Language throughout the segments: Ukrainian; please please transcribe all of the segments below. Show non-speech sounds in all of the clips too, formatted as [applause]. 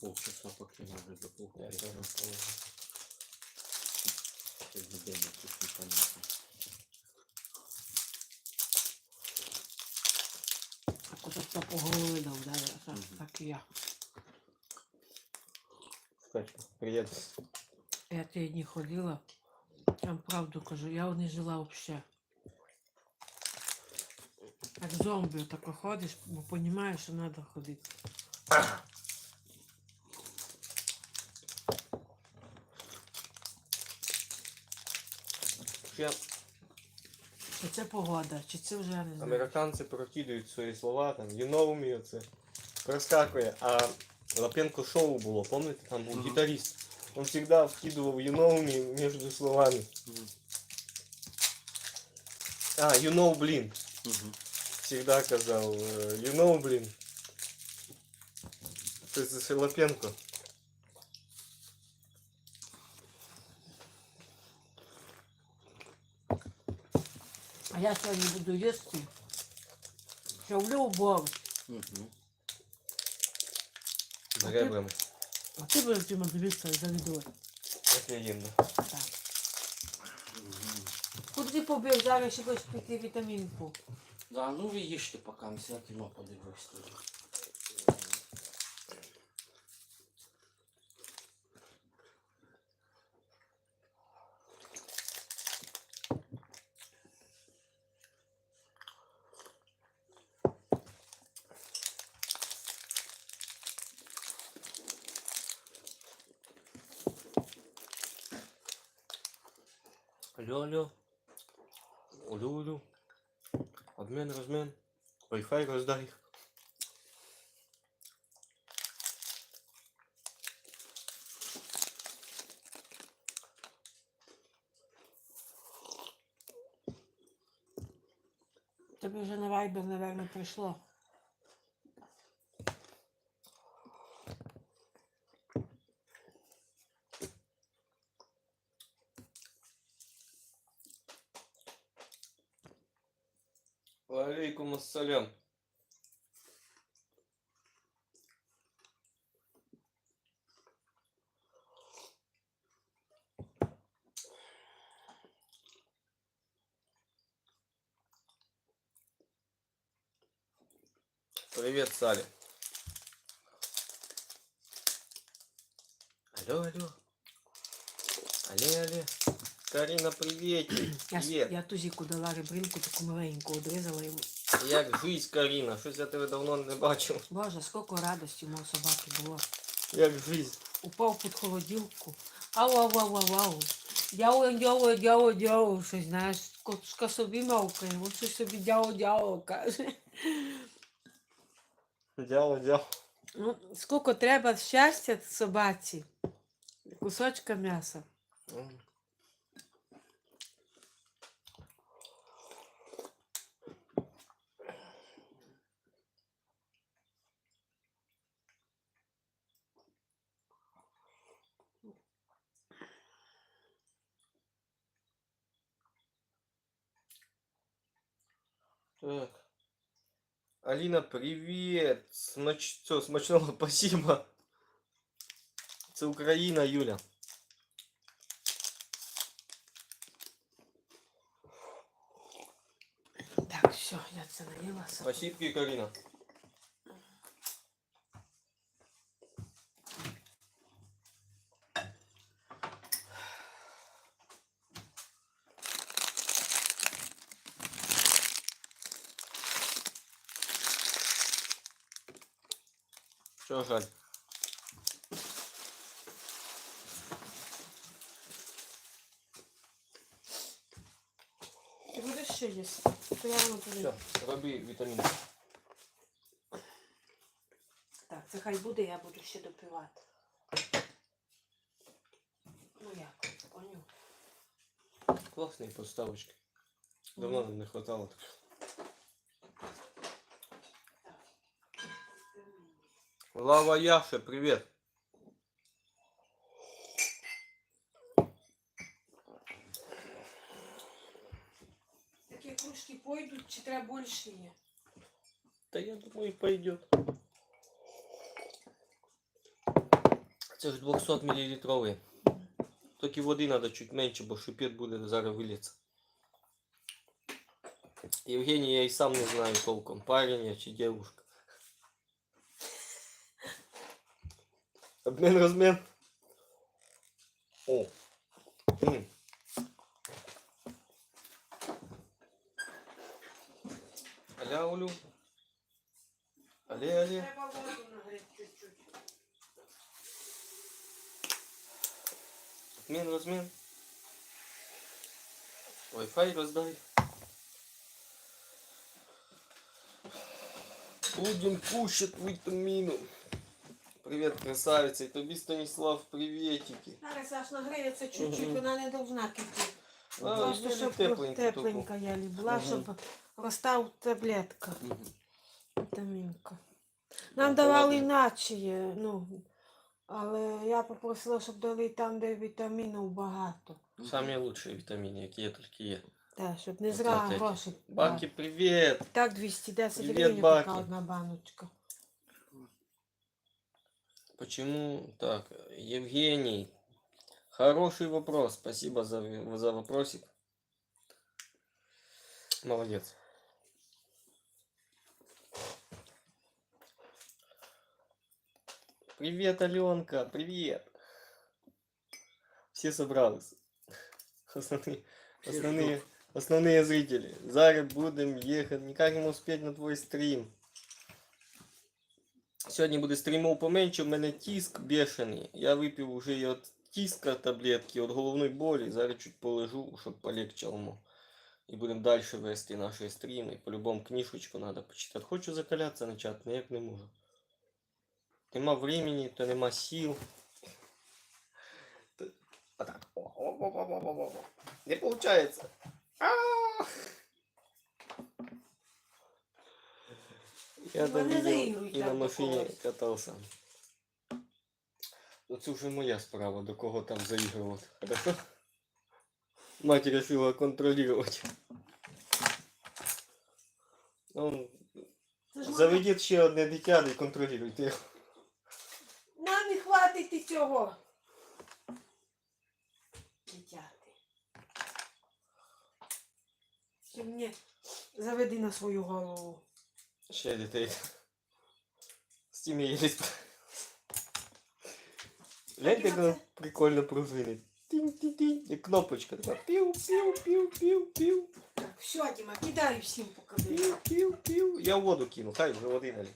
полчаса, поки може до Я полчаса. тоже. Це непонятно. Кусок то по голові дав, да, я- так, Мгм. так і я. Кстати, привет. Я ті дні ходила, я вам правду кажу, я не жила взагалі. Як зомбі так ходиш, бо розумієш, що треба ходити. Вообще, Чи це погода, чи це вже я не знаю. американці прокидують свої слова, там, you know me, це проскакує. А Лапенко шоу було, помните, там був Мгм. гітарист. Он всегда вкидывал you know me между словами. А, you know, блин. Всегда казал, э, you know, блин. Це це Лапенко. А я сьогодні буду їсти. Що в любов. Мгм. А ти будеш Тима дивитися і завідувати. Як я їм. Так. Куди побіг зараз, щоб піти вітамінку? Да, ну ви їжте, поки я кіно подивлюсь Алло, алло. Алло, алло. Обмен, розмен. Wi-Fi роздай. Тобі вже на вайбер, напевно, прийшло. Алейкум ассалям. Привет, Салли. Алло, алло. Алле, алле. Карина, привет. Я, я тузіку дала ребринку, таку маленьку, одрізала йому. Як жизнь, Карина? Щось я тебе давно не бачив. Боже, скільки радості у мого собаки було. Як жизнь? Упав під холоділку. Ау, ау, ау, ау, ау. Дяо, дяо, дяо, дяо. Щось, знаєш, котушка собі мавкає, от щось собі дяо, дяо, каже. Дяло, дяло. Ну, скільки треба щастя собаці. Кусочка м'яса. Так. Алина, привет. Смач... Все, смачного [laughs] спасибо. Це Україна, Юля. Так, все, я це наїлася. Спасибо, Карина. Що жаль? Ти будеш ще їсти? То я воно тобі. Все, роби вітаміни. Так, це хай буде, я буду ще допивати. Ну як, поню. Класні поставочки. Давно не хватало таких. Лава Яша, привет. Такі кружки пойдуть, чи треба більше є? Да я думаю, пойдет. Це ж 200 мл. Тільки води треба чуть менше, бо шипет буде зараз виліться. Євгеній, я і сам не знаю толком, парень я чи девушка. Обмен розмен. О. Аля, Олю. Але, але. Треба воду нагріти чуть-чуть. Обмен, розмен. Wi-Fi роздай. Будем кушать витаміну. Привіт, красавиця. І тобі, Станіслав, привітики. Зараз Саш нагріється чуть-чуть, Мгм. вона не должна кипіти. А, ну, щоб тепленько тепленька я люблю, Мгм. щоб розстав таблетка. Мгм. Вітамінка. Нам Ну, давали ладно. іначе, є, ну, але я попросила, щоб дали там, де вітамінів багато. Самі лучші вітаміни, які є, тільки є. Так, щоб не так, гроші. Баки, привіт! Так, 210 Привіт, гривень така Баки. одна баночка. Почему так? Евгений, хороший вопрос. Спасибо за, за вопросик. Молодец. Привет, Аленка, привет. Все собрались. Основные, основные, основные зрители. Зараз будем ехать. Никак не успеть на твой стрим. Сьогодні буде стрімов поменше, в мене тиск бешений. Я випив уже і від тиска таблетки, від головної болі. Зараз чуть полежу, щоб полегчало. І будемо далі вести наші стріми. По-любому книжечку треба почитати. Хочу закалятися начати, ніяк не можу. Нема времени, то нема сил. Отак. Не получается. Я там видел і на машині катався. Ну це вже моя справа, до кого там заігрувати. Хорошо? Мать решила контролювати. Ну, ж заведіть ще одне дитя і контролюйте його. Нам не хватить і цього. Дитяти. Ти мені заведи на свою голову. Ще дітей. З тим я її. Гляньте, як прикольно пружинить. Тінь-тінь-тінь. І кнопочка така. Пів-пів-пів-пів-пів. Так, все, Діма, кидай всім поки. Пів-пів-пів. Я в воду кину, хай вже води налій.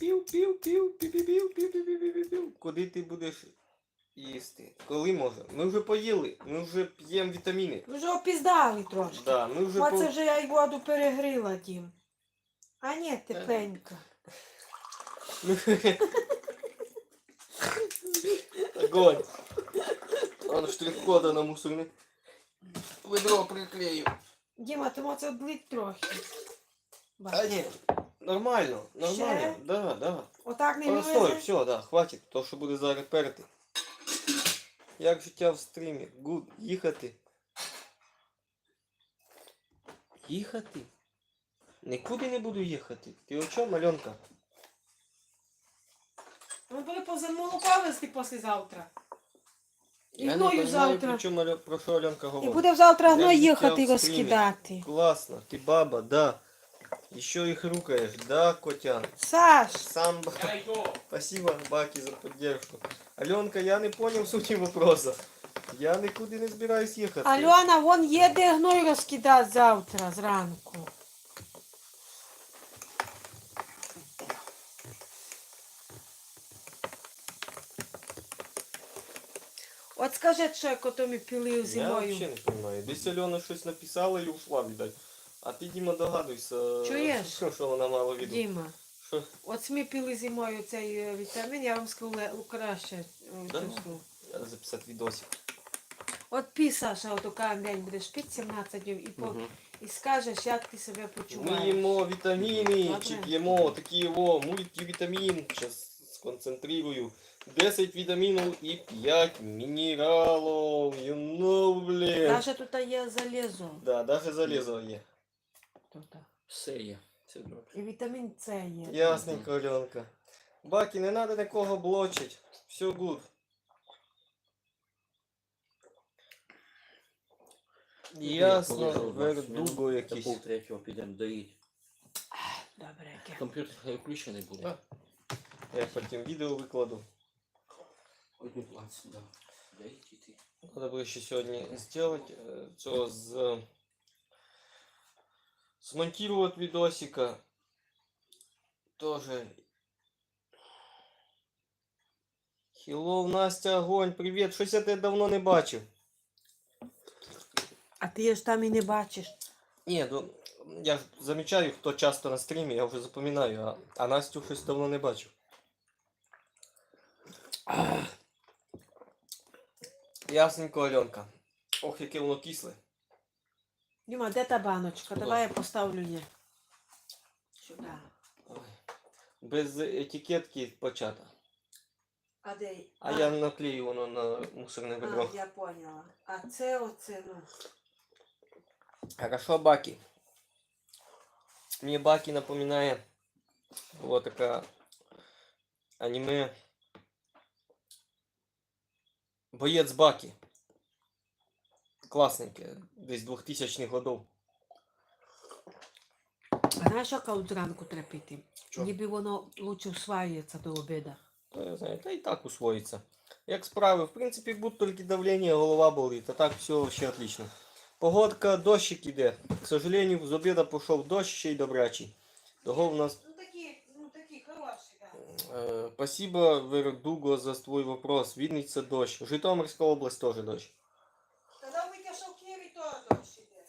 Пів-пів-пів, пів-пів-пів, пів-пів-пів-пів. Куди ти будеш їсти? Коли може? Ми вже поїли, ми вже п'ємо вітаміни. Ви вже опіздали трошки. Да, ми вже Оце по... вже я й воду перегріла, Дім. А ні, тепленька. ми вже- Огонь. Он штрих-кода на мусорне. Ведро приклею. Діма, ти може облить трохи. Бач. А ні, нормально, нормально. Ще? Да, да. Отак не О, стой, влезе? все, да, хватить, то що буде зараз перти. Як життя в стрімі? Гуд, їхати. Їхати? Нікуди не буду їхати. Ти о чому, Альонка? Ми були вести післязавтра. І Я не гною розумію, завтра. про, чому, Альо- про що Альонка І говорить. буде завтра гной їхати і стрімі. розкидати. Класно, ти баба, да. Еще их рукаешь, да, Котян? Саш. Я йду. Спасибо, Баки, за поддержку. Аленка, я не понял сути вопроса. Я нікуди не збираюсь їхати. Альона, вон їде гной розкидати завтра зранку. От скажи, що як ото ми пили Я зимою. взагалі не розумію. Десь Альона щось написала і ушла, видать. А ти, Діма, догадуйся, Чуєш? що, що вона мала в виду. Діма, Що? от ми пили зимою цей е, вітамін, я вам скажу ле- краще. е, Да? чувствую. Треба записати відосик. От пі, Саша, от кожен день будеш пити 17 днів і, по, Мгм. і скажеш, як ти себе почуваєш. Ми їмо вітаміни, Добре. чи п'ємо такі його мультивітамін. Зараз сконцентрирую 10 вітамінів і 5 мінералів. You know, блін. Навіть тут є залізо. Да, даже залізо є. Тут. Все є. Все добре. І вітамін С є. Ясненько, Альонка. Баки, не треба нікого блочить. Все гуд. Ну, Ясно, вердуго якийсь. До третього підемо доїть. Добре, яке. Комп'ютер включений буде. Я потім відео викладу. Один план сюди. Треба було ще сьогодні зробити е, цього з смонтувати відосика. Тоже. Хілов, Настя, огонь, привіт. Щось я тебе давно не бачив. А ти ж там і не бачиш. Ні, ну я ж замічаю, хто часто на стрімі, я вже запам'ятаю, а, а Настю щось давно не бачив. Ясненько, Альонка. Ох, яке воно кисле. Діма, де та баночка? Куда? Давай я поставлю її. Сюди. Ой. Без етикетки почата. А де? А я наклею воно на мусорне ведро. я поняла. А це оце, ну. Хорошо, Баки. Мені Баки напоминає була така аніме Боєць Баки. Класненьке, десь 2000 х годов. Знаєш, що коли зранку треба піти? Ніби воно лучше усваюється до обіду. То я знаю, та і так усвоїться. Як справи, в принципі, будь тільки давлення, голова болить, а так все вообще отлично. Погодка, дощик іде. К сожалению, з обіда пішов дощ ще й добрячий. Того в нас Спасибо, Вердуго, за твой вопрос. Вінниця дощ. Житомирська область теж дощ. Казав Витя, що в Києві теж дощ іде.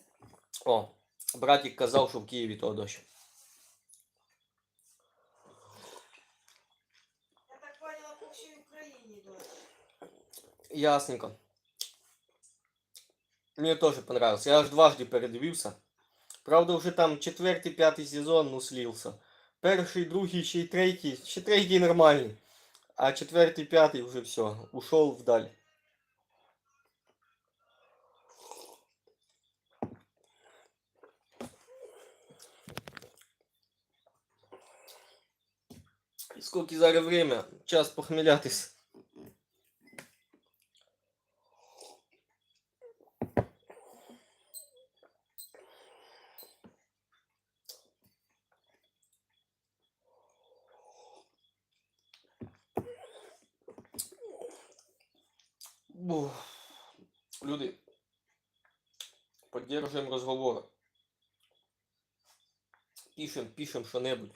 О, братик казав, що в Києві то дощ. Я так поняла, по всій Україні дощ. Ясненько. Мені теж понравился. Я аж дважды передивився. Правда, вже там четвертий, п'ятий сезон, ну, слівся. Перший, другий, ще й третій. Ще третій нормальний. А четвертий, п'ятий вже все. Ушов вдаль. Сколько зараз время? Час похмелятись. Люди, поддерживаем разговор. Пишем, пишем що-небудь.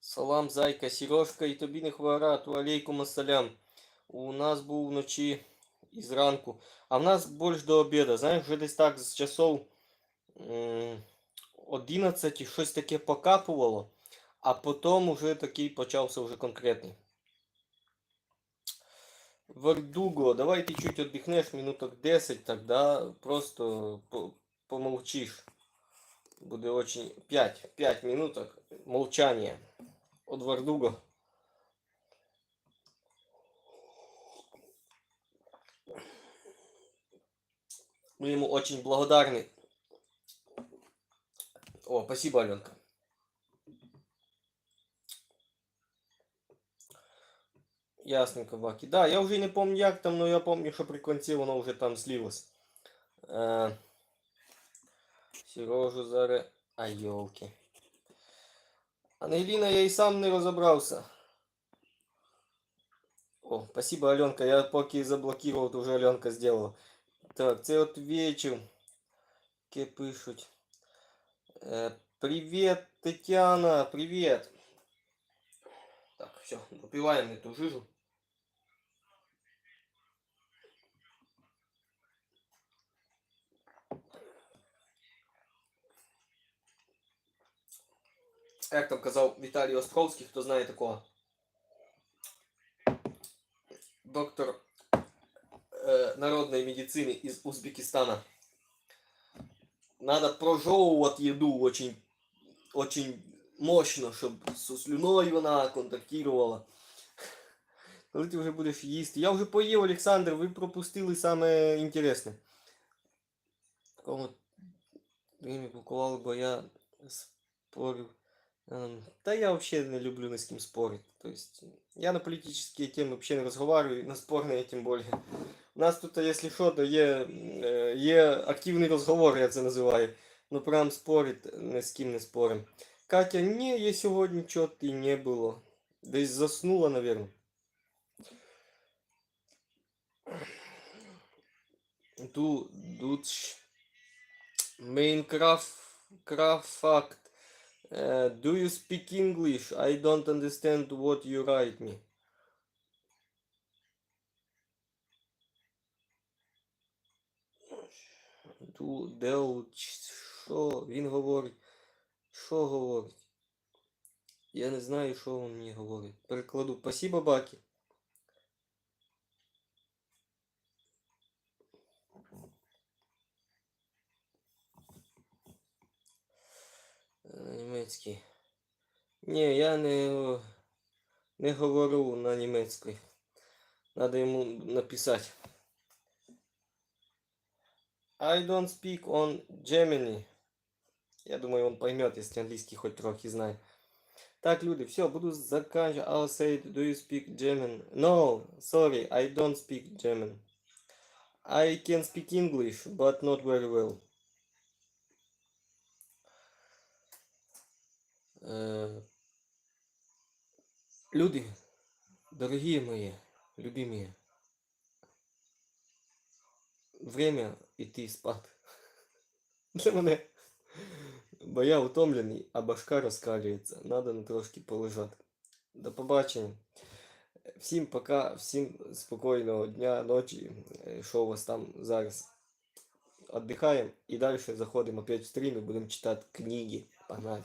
Салам, зайка, Сережка, і тобі не хворату, алейкум ассалям. У нас був вночі і зранку. А в нас більш до обіду. Знаєш, вже десь так з часов м, 11 щось таке покапувало, а потім уже такий почався вже конкретний. Вердуго, давай ты чуть отдохнешь минуток 10, тогда просто по- помолчишь. Буде очень 5, 5 минуток молчания от Вердуго. Мы ему очень благодарны. О, спасибо, Аленка. Ясненько, Баки. Да, я вже не пам'ятаю, як там, но я пам'ятаю, що при кінці воно вже там слилось. Е, Сережу зараз. А йолки. Ангеліна, я і сам не розібрався. О, спасибо, Аленка. Я поки заблокував, то вже Аленка зробила. Так, це от вечір. Яке пишуть. Е, привіт, Тетяна, привіт. Так, все, допиваем эту жижу. Як там казав Віталій Островський, хто знає такого? Доктор е, народної медицини із Узбекистана. Надо прожевывать еду очень, очень мощно, щоб з слюною вона контактувала. [laughs] Коли ти вже будеш їсти. Я вже поїв, Олександр, ви пропустили саме інтересне. Такому время буквально, бо я спорив. Ем, Та я взагалі не люблю ні з ким спорити. То есть, я на політичні темы вообще не разговариваю, на спорные тем более. У нас тут, якщо що, то є, е, є активний розговор, я це називаю. Ну прям спорить, ні з ким не спорим. Катя, ні, я сьогодні чого і не було. Десь заснула, наверное. Ду, дуч. Майнкрафт, крафт факт. Uh, do you speak English? I don't understand what you write me. Ду, дел, що він говорить? Що говорить? Я не знаю, що він мені говорить. Перекладу. Спасибо, Баки. Німецький. Ні, я не, не говорю на німецькій. Надо йому написати. I don't speak on Gemini. Я думаю, он поймет, если английский хоть трохи знает. Так, люди, все, буду заканчивать. I'll say, do you speak German? No, sorry, I don't speak German. I can speak English, but not very well. Люди, дорогі мої, любимі, время іти спати. Для мене. Бо я утомлений, а башка розкалюється. Надо на трошки полежати. До побачення. Всім пока, всім спокійного дня, ночі. Е, Що у вас там зараз? Отдыхаем и дальше заходим опять в стрим и будем читать книги. Погнали.